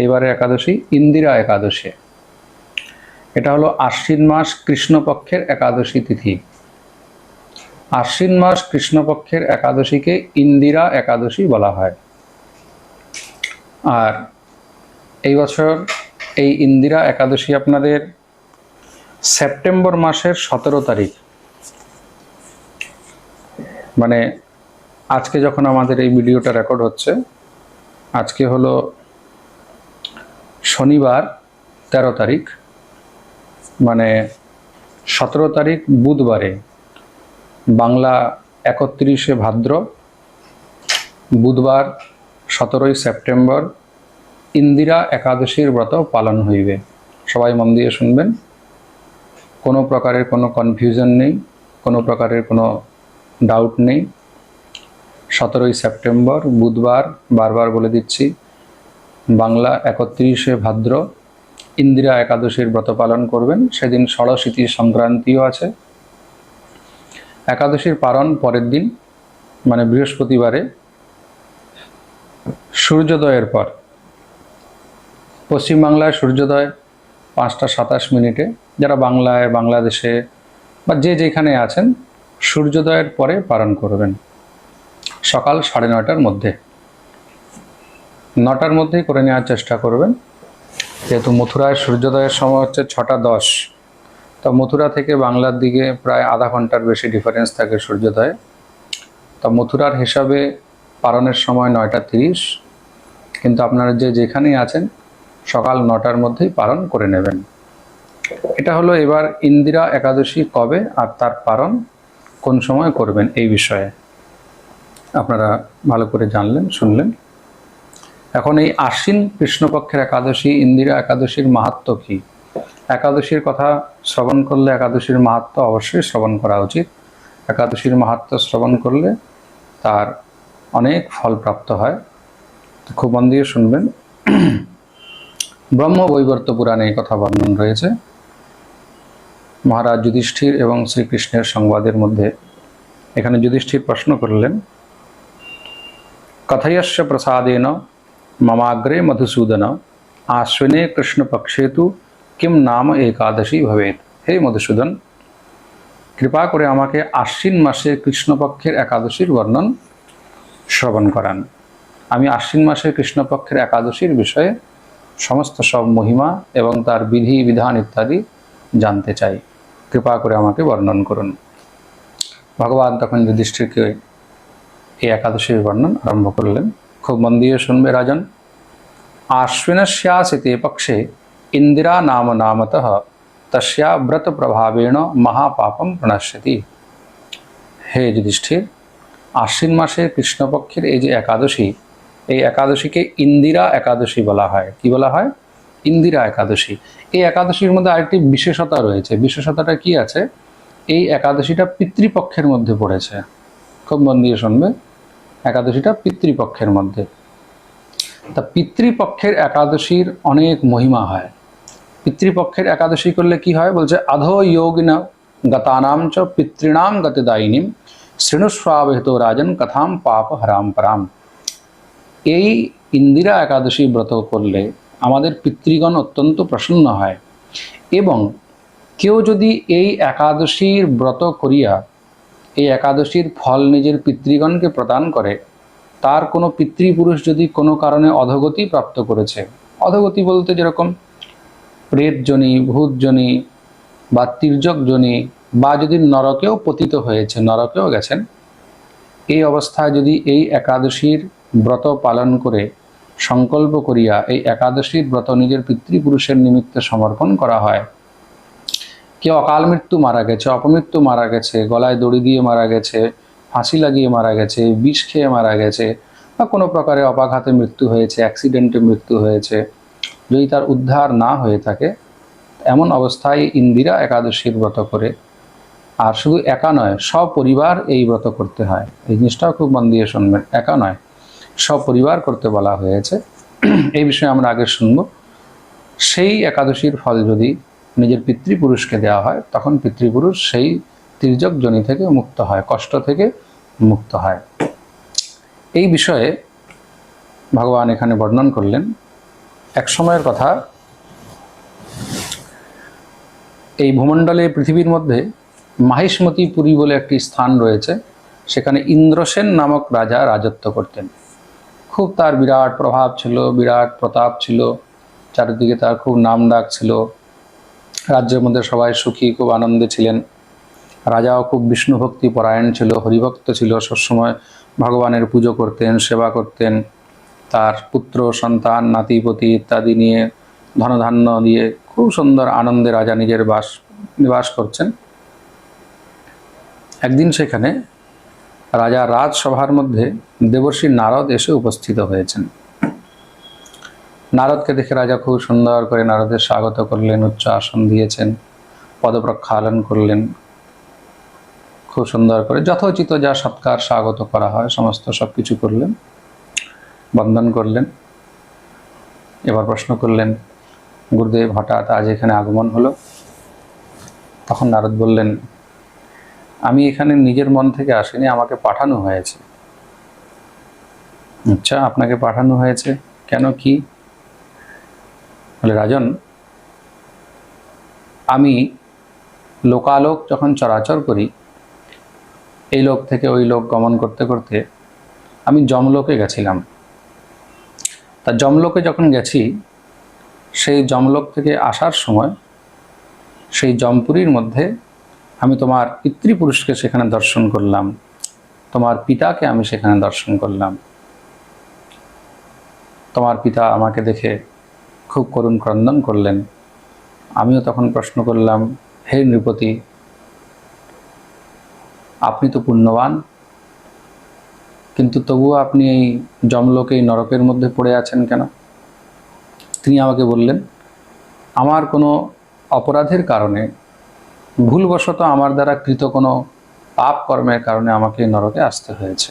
এইবারে একাদশী ইন্দিরা একাদশী। এটা হলো আশ্বিন মাস কৃষ্ণপক্ষের একাদশী তিথি। আশ্বিন মাস কৃষ্ণপক্ষের একাদশীকে ইন্দিরা একাদশী বলা হয়। আর এই বছর এই ইন্দিরা একাদশী আপনাদের সেপ্টেম্বর মাসের সতেরো তারিখ। মানে আজকে যখন আমাদের এই ভিডিওটা রেকর্ড হচ্ছে, আজকে হলো শনিবার তেরো তারিখ মানে সতেরো তারিখ বুধবারে বাংলা একত্রিশে ভাদ্র, বুধবার সতেরোই সেপ্টেম্বর, ইন্দিরা একাদশীর ব্রত পালন হইবে। সবাই মন দিয়ে শুনবেন। কোনো প্রকারের কোনো কনফিউশন নেই, কোনো প্রকারের কোনো ডাউট নেই। সতেরোই সেপ্টেম্বর, বুধবার বারবার বলে দিচ্ছি বাংলা একত্রিশে ভাদ্র ইন্দিরা একাদশীর ব্রত পালন করবেন। সেদিন ষড়শীতি সংক্রান্তিও আছে। একাদশীর পালন পরের দিন মানে বৃহস্পতিবারে, সূর্যোদয়ের পর। পশ্চিমবাংলায় সূর্যোদয় পাঁচটা সাতাশ মিনিটে। যারা বাংলায়, বাংলাদেশে বা যে যেখানে আছেন, সূর্যোদয়ের পরে পালন করবেন। সকাল সাড়ে নয়টার মধ্যে। নটার মধ্যেই করে নেওয়ার চেষ্টা করবেন। যেহেতু মথুরায় সূর্যোদয়ের সময় হচ্ছে ছটা দশ। তো মথুরা থেকে বাংলার দিকে প্রায় আধা ঘণ্টার বেশি ডিফারেন্স থাকে সূর্যোদয়ে। তো মথুরার হিসাবে পালনের সময় নয়টা তিরিশ। কিন্তু আপনারা যে যেখানেই আছেন, সকাল নটার মধ্যেই পালন করে নেবেন। এটা হলো এবার ইন্দিরা একাদশী কবে আর তার পালন কোন সময় করবেন এই বিষয়ে। আপনারা ভালো করে জানলেন, শুনলেন। এখন এই আশ্বিন কৃষ্ণপক্ষের একাদশী, ইন্দিরা একাদশীর মাহাত্ম কি? একাদশীর কথা শ্রবণ করলে একাদশীর মাহাত্ম অবশ্যই শ্রবণ করা উচিত। একাদশীর মাহাত্ম শ্রবণ করলে তার অনেক ফল প্রাপ্ত হয়। খুব মন দিয়ে শুনবেন। ব্রহ্ম বৈবর্ত পুরাণে এই কথা বর্ণন রয়েছে। মহারাজ যুধিষ্ঠির এবং শ্রীকৃষ্ণের সংবাদের মধ্যে এখানে যুধিষ্ঠির প্রশ্ন করলেন, কথয়স্য প্রসাদেন মমাগ্রে মধুসূদন আশ্বিনে কৃষ্ণপক্ষে তু কিম নাম একাদশী ভবেত হে মধুসূদন কৃপা করে আমাকে আশ্বিন মাসে কৃষ্ণপক্ষের একাদশীর বর্ণন শ্রবণ করান। আমি আশ্বিন মাসের কৃষ্ণপক্ষের একাদশীর বিষয়ে সমস্ত সব মহিমা এবং তার বিধি, বিধান ইত্যাদি জানতে চাই। কৃপা করে আমাকে বর্ণন করুন। ভগবান তখন যুধিষ্ঠিরকে এই একাদশীর বর্ণন আরম্ভ করলেন। খুব মন দিয়ে শুনবে রাজন। আশ্বিনশ্যাসিতে পক্ষে ইন্দিরা নাম নামত তস্যা ব্রত প্রভাবেণ মহাপাপম প্রণশ্যতি। হে যুধিষ্ঠির, আশ্বিন মাসের কৃষ্ণপক্ষের এই যে একাদশী, এই একাদশীকে ইন্দিরা একাদশী বলা হয়। কি বলা হয়? ইন্দিরা একাদশী। এই একাদশীর মধ্যে আরেকটি বিশেষতা রয়েছে। বিশেষতাটা কি আছে? এই একাদশীটা পিতৃপক্ষের মধ্যে পড়েছে। খুব মন দিয়ে শুনবে। একাদশীটা পিতৃপক্ষের মধ্যে। তা পিতৃপক্ষের একাদশীর অনেক মহিমা হয়। পিতৃপক্ষের একাদশী করলে কি হয়? বলছে, আধো যোগিন গতানাম চ পিতৃণাম গতিদায়িনীম শৃণুস্বাবহিত রাজন কথাম পাপ হরাম পরাম। এই ইন্দিরা একাদশী ব্রত করলে আমাদের পিতৃগণ অত্যন্ত প্রসন্ন হয়। এবং কেউ যদি এই একাদশীর ব্রত করিয়া এই একাদশীর ফল নিজের পিতৃগণকে প্রদান করে। তার কোনো পিতৃপুরুষ যদি কোনো কারণে অধগতি প্রাপ্ত করেছে। অধগতি বলতে যেরকম প্রেতজনী, ভূতজনী বা তির্যকজনী বা যদি নরকেও পতিত হয়েছে, নরকেও গেছেন, এই অবস্থায় যদি এই একাদশীর ব্রত পালন করে সংকল্প করিয়া এই একাদশীর ব্রত নিজের পিতৃপুরুষের নিমিত্তে সমর্পণ করা হয় কেউ অকাল মৃত্যু মারা গেছে, অপমৃত্যু মারা গেছে, গলায় দড়ি দিয়ে মারা গেছে, ফাঁসি লাগিয়ে মারা গেছে, বিষ খেয়ে মারা গেছে, বা কোনো প্রকারে অপাঘাতে মৃত্যু হয়েছে অ্যাক্সিডেন্টে মৃত্যু হয়েছে, যদি তার উদ্ধার না হয়ে থাকে, এমন অবস্থায় ইন্দিরা একাদশীর ব্রত করে। আর শুধু একা নয়, সপরিবার এই ব্রত করতে হয়। এই জিনিসটাও খুব মন দিয়ে শুনবেন, একা নয়, সপরিবার করতে বলা হয়েছে। এই বিষয়ে আমরা আগে শুনব। সেই একাদশীর ফল যদি নিজের পিতৃপুরুষকে দেওয়া হয়, তখন পিতৃপুরুষ সেই তির্যক জনি থেকে মুক্ত হয়, কষ্ট থেকে মুক্ত হয়। এই বিষয়ে ভগবান এখানে বর্ণন করলেন। এক সময়ের কথা, এই ভূমণ্ডলে পৃথিবীর মধ্যে মাহিষ্মতি পুরী বলে একটি স্থান রয়েছে, সেখানে ইন্দ্রসেন নামক রাজা রাজত্ব করতেন। খুব তার বিরাট প্রভাব ছিল, বিরাট প্রতাপ ছিল, চারিদিকে তার খুব নাম ডাক ছিল। রাজ্যের মধ্যে সবাই সুখী, খুব আনন্দে ছিলেন। রাজাও খুব বিষ্ণু ভক্তি পরায়ণ ছিল, হরিভক্ত ছিল, সবসময় ভগবানের পুজো করতেন, সেবা করতেন। তার পুত্র, সন্তান, নাতিপতি ইত্যাদি নিয়ে ধনধান্য দিয়ে খুব সুন্দর আনন্দে রাজা নিজের বাস, নিবাস করছেন। একদিন সেখানে রাজা রাজসভার মধ্যে দেবর্ষী নারদ এসে উপস্থিত হয়েছেন। নারদকে দেখে রাজা খুব সুন্দর করে নারদের স্বাগত করলেন, উচ্চ আসন দিয়েছেন পদপ্রক্ষালন করলেন। খুব সুন্দর করে যথোচিত যা সৎকার স্বাগত করা হয়, সমস্ত সব কিছু করলেন বন্দন করলেন। এবার প্রশ্ন করলেন, গুরুদেব, হঠাৎ আজ এখানে আগমন হলো? তখন নারদ বললেন, আমি এখানে নিজের মন থেকে আসিনি, আমাকে পাঠানো হয়েছে। আচ্ছা আপনাকে পাঠানো হয়েছে? কেন, কি? বলে, রাজন, আমি লোকালোক যখন চরাচর করি, এই লোক থেকে ওই লোক গমন করতে করতে আমি জমলোকে গেছিলাম। তা জমলোকে যখন গেছি, সেই জমলোক থেকে আসার সময় সেই জমপুরীর মধ্যে আমি তোমার পিতৃপুরুষকে সেখানে দর্শন করলাম। তোমার পিতাকে আমি সেখানে দর্শন করলাম। তোমার পিতা আমাকে দেখে খুব করুণ ক্রন্দন করলেন। আমিও তখন প্রশ্ন করলাম, হে নৃপতি, আপনি তো পুণ্যবান, কিন্তু তবুও আপনি এই জমলোকে এই নরকের মধ্যে পড়ে আছেন কেন? তিনি আমাকে বললেন, আমার কোনো অপরাধের কারণে, ভুলবশত আমার দ্বারা কৃত কোনো পাপ কর্মের কারণে আমাকে নরকে আসতে হয়েছে।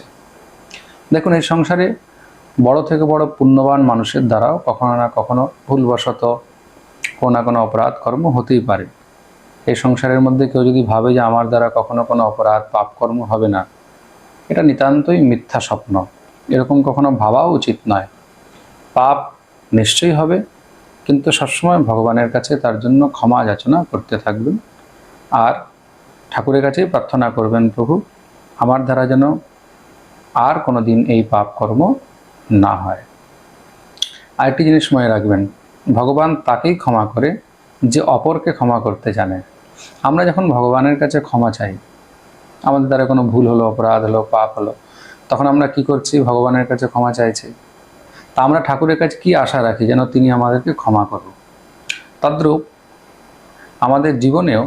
দেখুন, এই সংসারে বড় থেকে বড় পুণ্যবান মানুষের দ্বারাও কখনো না কখনো ভুলবশত কোনো না কোনো অপরাধ কর্ম হতেই পারে। এই সংসারের মধ্যে কেউ যদি ভাবে যে আমার দ্বারা কখনো কোনো অপরাধ পাপকর্ম হবে না, এটা নিতান্তই মিথ্যা স্বপ্ন। এরকম কখনো ভাবাও উচিত নয়। পাপ নিশ্চয়ই হবে, কিন্তু সবসময় ভগবানের কাছে তার জন্য ক্ষমা যাচনা করতে থাকবেন। আর ঠাকুরের কাছেই প্রার্থনা করবেন, প্রভু, আমার দ্বারা যেন আর কোনো দিন এই পাপ কর্ম না হয়। আরেকটি জিনিস মনে রাখবেন, ভগবান তাকেই ক্ষমা করে যে অপরকে ক্ষমা করতে জানে। আমরা যখন ভগবানের কাছে ক্ষমা চাই, আমাদের দ্বারা কোনো ভুল হলো, অপরাধ হলো, পাপ হলো, তখন আমরা কি করছি? ভগবানের কাছে ক্ষমা চাইছি। তা আমরা ঠাকুরের কাছে কি আশা রাখি যেন তিনি আমাদেরকে ক্ষমা করুন তদ্রূপ আমাদের জীবনেও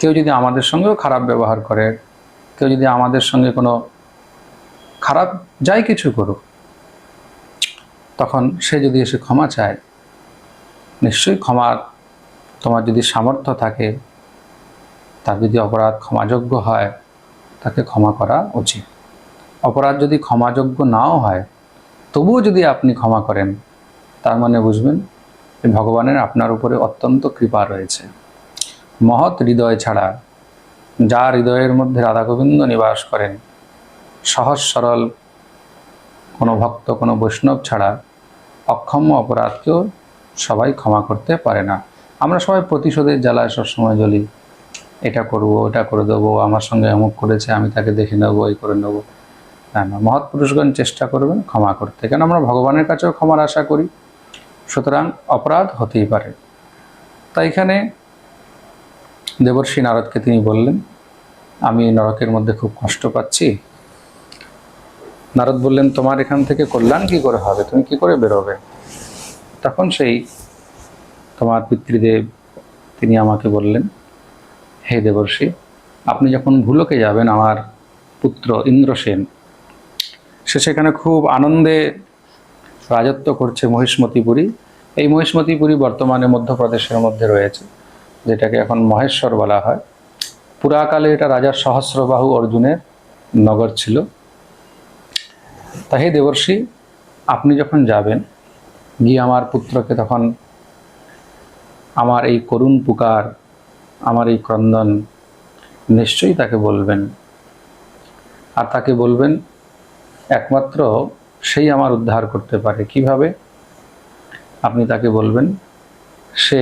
কেউ যদি আমাদের সঙ্গেও খারাপ ব্যবহার করে, কেউ যদি আমাদের সঙ্গে কোনো খারাপ যাই কিছু করুক তখন সে যদি এসে ক্ষমা চায়, নিশ্চয়ই ক্ষমার তোমার যদি সামর্থ্য থাকে, তার যদি অপরাধ ক্ষমাযোগ্য হয়, তাকে ক্ষমা করা উচিত। অপরাধ যদি ক্ষমাযোগ্য নাও হয়, তবুও যদি আপনি ক্ষমা করেন, তার মানে বুঝবেন ভগবানের আপনার উপরে অত্যন্ত কৃপা রয়েছে। মহৎ হৃদয় ছাড়া যা হৃদয়ের মধ্যে রাধা গোবিন্দ নিবাস করেন, সহজ সরল কোনো ভক্ত, কোনো বৈষ্ণব ছাড়া অক্ষম্য অপরাধকেও সবাই ক্ষমা করতে পারে না। আমরা সবাই প্রতিশোধের জ্বালায় সবসময় জ্বলি। এটা করব, ওটা করে দেবো আমার সঙ্গে অমুক করেছে, আমি তাকে দেখে নেব এই করে নেব। না না, মহৎ পুরুষগণ চেষ্টা করবেন ক্ষমা করতে। কেন? আমরা ভগবানের কাছেও ক্ষমার আশা করি। সুতরাং অপরাধ হতেই পারে। তাই এখানে দেবর্ষী নারদকে তিনি বললেন, আমি নরকের মধ্যে খুব কষ্ট পাচ্ছি নারদ বললেন, তোমার এখান থেকে কল্যাণ কি করে হবে? তুমি কি করে বেরোবে? তখন সেই তোমার পিতৃদেব তিনি আমাকে বললেন, হে দেবর্ষি, আপনি যখন ভুলোকে যাবেন, আমার পুত্র ইন্দ্রসেন, সে সেখানে খুব আনন্দে রাজত্ব করছে মহিষ্মতিপুরী। এই মহিষ্মতিপুরী বর্তমানে মধ্যপ্রদেশের মধ্যে রয়েছে, যেটাকে এখন মহেশ্বর বলা হয়। পুরাকালে এটা রাজার সহস্রবাহু অর্জুনের নগর ছিল। তা হে দেবর্ষি, আপনি যখন যাবেন, গিয়ে আমার পুত্রকে তখন আমার এই করুণ পুকার, আমার এই ক্রন্দন নিশ্চয়ই তাকে বলবেন। আর তাকে বলবেন, একমাত্র সেই আমার উদ্ধার করতে পারে। কীভাবে? আপনি তাকে বলবেন, সে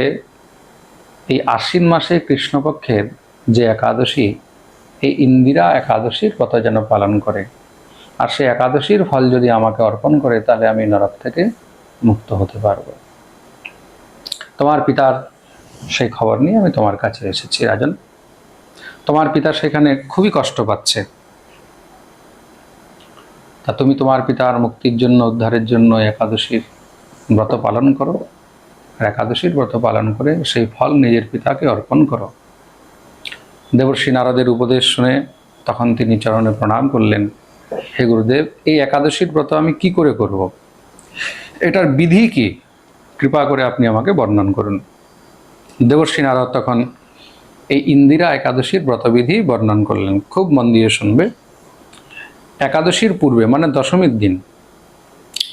এই আশ্বিন মাসে কৃষ্ণপক্ষের যে একাদশী, এই ইন্দিরা একাদশীর কথা যেন পালন করে। আর সে একাদশীর ফল যদি আমাকে অর্পণ করে, তাহলে আমি নরক থেকে মুক্ত হতে পারব। তোমার পিতার সেই খবর নিয়ে আমি তোমার কাছে এসেছি, রাজন। তোমার পিতা সেখানে খুবই কষ্ট পাচ্ছে। তা তুমি তোমার পিতার মুক্তির জন্য, উদ্ধারের জন্য একাদশীর ব্রত পালন করো। একাদশীর ব্রত পালন করে সেই ফল নিজের পিতাকে অর্পণ করো। দেবর্ষী নারদের উপদেশ শুনে তখন তিনি চরণে প্রণাম করলেন। হে গুরুদেব, এই একাদশীর ব্রত আমি কি করে করব। এটার বিধি কি? কৃপা করে আপনি আমাকে বর্ণন করুন। দেবর্ষী নারদ তখন এই ইন্দিরা একাদশীর ব্রতবিধি বর্ণন করলেন। খুব মন দিয়ে শুনবে। একাদশীর পূর্বে মানে দশমীর দিন,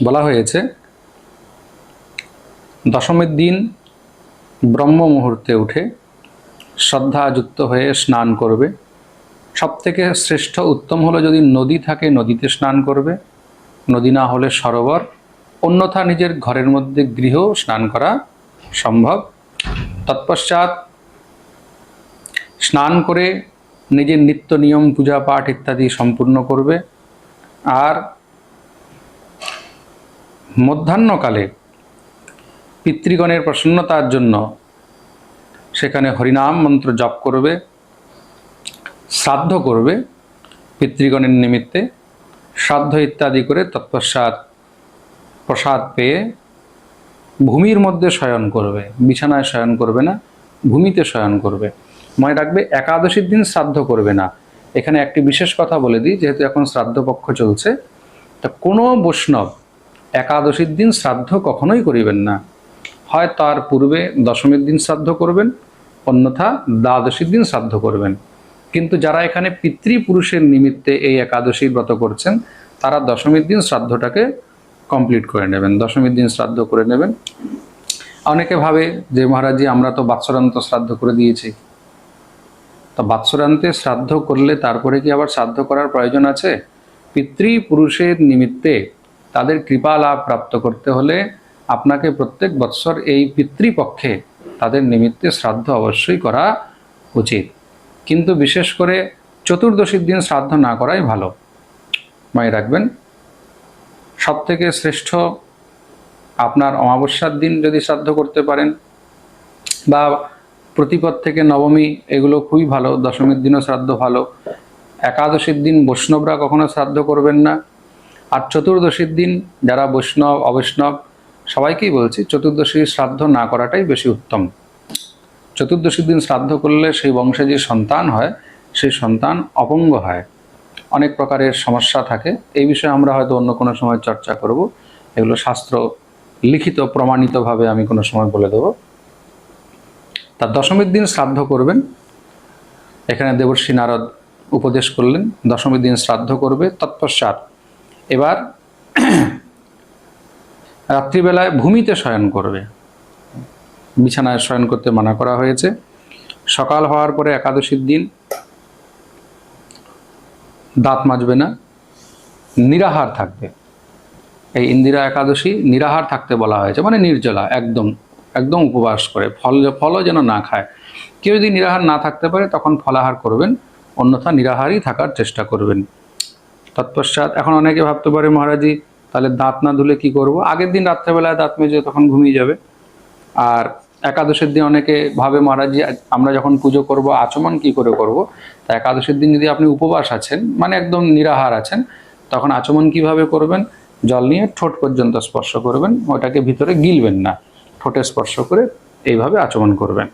বলা হয়েছে, দশমীর দিন ব্রহ্ম মুহূর্তে উঠে শ্রদ্ধাযুক্ত হয়ে স্নান করবে। সব থেকে শ্রেষ্ঠ উত্তম হলো যদি নদী থাকে, নদীতে স্নান করবে। নদী না হলে সরোবর। অন্যথা নিজের ঘরের মধ্যে গৃহ স্নান করা সম্ভব। তৎপশ্চাৎ স্নান করে নিজের নিত্য নিয়ম, পূজা পাঠ ইত্যাদি সম্পূর্ণ করবে। আর মধ্যাহ্নকালে পিতৃগণের প্রসন্নতার জন্য সেখানে হরিনাম মন্ত্র জপ করবে। শ্রাদ্ধ করবে পিতৃগণের নিমিত্তে। শ্রাদ্ধ ইত্যাদি করে তৎপশ্চাৎ প্রসাদ পেয়ে ভূমির মধ্যে শয়ন করবে, বিছানায় শয়ন করবে না, ভূমিতে শয়ন করবে। মনে রাখবে, একাদশীর দিন শ্রাদ্ধ করবে না। এখানে একটি বিশেষ কথা বলে দিই, যেহেতু এখন শ্রাদ্ধ পক্ষ চলছে, তা কোনো বৈষ্ণব একাদশীর দিন শ্রাদ্ধ কখনোই করিবেন না। হয় তার পূর্বে দশমীর দিন শ্রাদ্ধ করবেন, অন্যথা দ্বাদশীর দিন শ্রাদ্ধ করবেন। কিন্তু যারা এখানে পিতৃপুরুষের নিমিত্তে এই একাদশী ব্রত করছেন, তারা দশমীর দিন শ্রাদ্ধটাকে কমপ্লিট করে নেবেন, দশমীর দিন শ্রাদ্ধ করে নেবেন। অনেকে ভাবে যে মহারাজজি, আমরা তো বাৎসরান্ত শ্রাদ্ধ করে দিয়েছি। তো বাৎসরান্তে শ্রাদ্ধ করলে তারপরে কি আবার শ্রাদ্ধ করার প্রয়োজন আছে? পিতৃপুরুষের নিমিত্তে তাদের কৃপা লাভ প্রাপ্ত করতে হলে আপনাকে প্রত্যেক বৎসর এই পিতৃপক্ষে তাদের নিমিত্তে শ্রাদ্ধ অবশ্যই করা উচিত। কিন্তু বিশেষ করে চতুর্দশীর দিন শ্রাদ্ধ না করাই ভালো। মাই রাখবেন। সব থেকে শ্রেষ্ঠ আপনার অমাবস্যার দিন যদি শ্রাদ্ধ করতে পারেন বা প্রতিপদ থেকে নবমী, এগুলো খুবই ভালো। দশমীর দিনও শ্রাদ্ধ ভালো। একাদশীর দিন বৈষ্ণবরা কখনো শ্রাদ্ধ করবেন না। আর চতুর্দশীর দিন যারা বৈষ্ণব, অবৈষ্ণব, সবাইকেই বলছি, চতুর্দশীর শ্রাদ্ধ না করাটাই বেশি উত্তম। চতুর্দশীর দিন শ্রাদ্ধ করলে সেই বংশে যে সন্তান হয়, সেই সন্তান অপঙ্গ হয়। অনেক প্রকারের সমস্যা থাকে। এই বিষয়ে আমরা হয়তো অন্য কোনো সময় চর্চা করব। এগুলো শাস্ত্র লিখিত, প্রমাণিতভাবে আমি কোনো সময় বলে দেব। তার দশমীর দিন শ্রাদ্ধ করবেন। এখানে দেবর্ষী নারদ উপদেশ করলেন, দশমীর দিন শ্রাদ্ধ করবে, তৎপশ্চাৎ। এবার রাত্রিবেলায় ভূমিতে শয়ন করবে। বিছানায় শয়ন করতে মানা করা হয়েছে। সকাল হওয়ার পরে একাদশীর দিন দাঁত মাজবে না, নিরাহার থাকবে। এই ইন্দিরা একাদশী নিরাহার থাকতে বলা হয়েছে মানে নির্জলা, একদম একদম উপবাস করে, ফল ফলও যেন না খায়। কেউ যদি নিরাহার না থাকতে পারে, তখন ফলাহার করবেন, অন্যথা নিরাহারই থাকার চেষ্টা করবেন। তৎপশ্চাৎ, এখন অনেকে ভাবতে পারে, মহারাজি, তাহলে দাঁত না ধুলে কি করব? আগের দিন রাত্রেবেলায় দাঁত মেজে তখন ঘুমিয়ে যাবে। আর একাদশের দিন অনেকে ভাবে, মহারাজি, আমরা যখন পুজো করব, আচমন কি করে করব? তা একাদশের দিন যদি আপনি উপবাস আছেন মানে একদম নিরাহার আছেন, তখন আচমন কীভাবে করবেন? জল নিয়ে ঠোঁট পর্যন্ত স্পর্শ করবেন, ওটাকে ভিতরে গিলবেন না, ঠোঁটে স্পর্শ করে এইভাবে আচমন করবেন।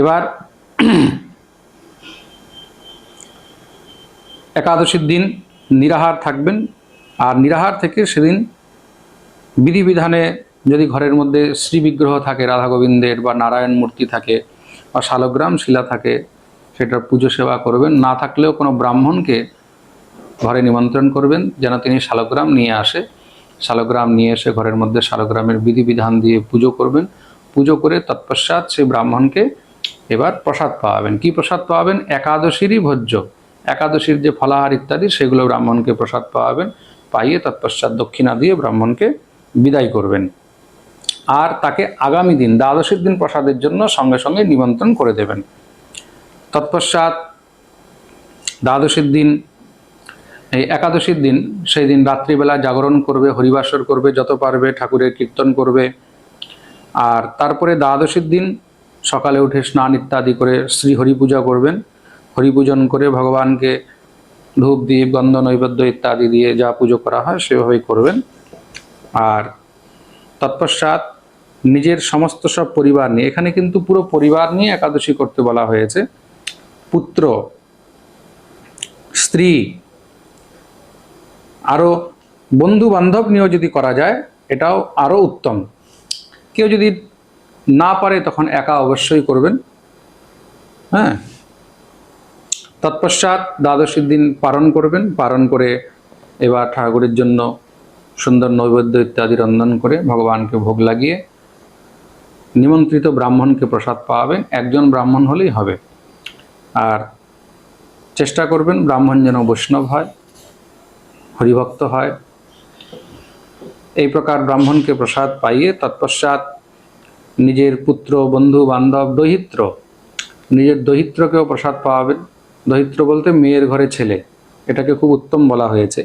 এবার একাদশীর দিন নিরাহার থাকবেন, আর নিরাহার থেকে সেদিন বিধিবিধানে যদি ঘরের মধ্যে শ্রী বিগ্রহ থাকে, রাধা গোবিন্দের বা নারায়ণ মূর্তি থাকে বা শালগ্রাম শিলা থাকে, সেটার পুজো সেবা করবেন। না থাকলেও কোনো ব্রাহ্মণকে ঘরে নিমন্ত্রণ করবেন, যেন তিনি শালগ্রাম নিয়ে আসে। শালগ্রাম নিয়ে এসে ঘরের মধ্যে শালগ্রামের বিধিবিধান দিয়ে পুজো করবেন। পুজো করে তৎপশ্চাৎ সেই ব্রাহ্মণকে এবার প্রসাদ পাওয়াবেন। কি প্রসাদ পাওয়াবেন? একাদশীরই ভোজ্য। একাদশীর যে ফলাহার ইত্যাদি, সেগুলো ব্রাহ্মণকে প্রসাদ পাওয়াবেন। পাইয়ে তৎপশ্চাৎ দক্ষিণা দিয়ে ব্রাহ্মণকে বিদায় করবেন। আর তাকে আগামী দিন দ্বাদশীর দিন প্রসাদের জন্য সঙ্গে সঙ্গে নিমন্ত্রণ করে দেবেন। তৎপশ্চাৎ দ্বাদশীর দিন, এই একাদশীর দিন, সেই দিন রাত্রিবেলা জাগরণ করবে, হরিবাসর করবে, যত পারবে ঠাকুরের কীর্তন করবে। আর তারপরে দ্বাদশীর দিন, সকালে উঠে স্নান ইত্যাদি করে শ্রী হরি পূজা করবেন। হরি পূজন করে ভগবানকে ধূপ দিয়ে গন্ধ, নৈবেদ্য ইত্যাদি দিয়ে যা পুজো করা হয় সেভাবেই করবেন। আর তৎপশ্চাৎ নিজের সমস্ত সব পরিবার নিয়ে। এখানে কিন্তু পুরো পরিবার নিয়ে একাদশী করতে বলা হয়েছে। পুত্র, স্ত্রী আরও বন্ধু বান্ধব নিয়েও যদি করা যায়, এটাও আরও উত্তম। কেউ যদি না পারে তখন একা অবশ্যই করবেন। হ্যাঁ? তৎপশ্চাৎ দ্বাদশীর দিন পালন করবেন। পালন করে এবার ঠাকুরের জন্য সুন্দর নৈবেদ্য ইত্যাদি রন্ধন করে ভগবানকে ভোগ লাগিয়ে নিমন্ত্রিত ব্রাহ্মণকে প্রসাদ পাওয়াবেন, একজন ব্রাহ্মণ হলেই হবে। আর চেষ্টা করবেন ব্রাহ্মণ যেন বৈষ্ণব হয়, হরিভক্ত হয়। এই প্রকার ব্রাহ্মণকে প্রসাদ পাইয়ে তৎপশ্চাৎ নিজের পুত্র, বন্ধু, বান্ধব, দহিত্র, নিজের দহিত্রকেও প্রসাদ পাওয়াবেন। দহিত্র বলতে মেয়ের ঘরে ছেলে, এটাকে খুব উত্তম বলা হয়েছে।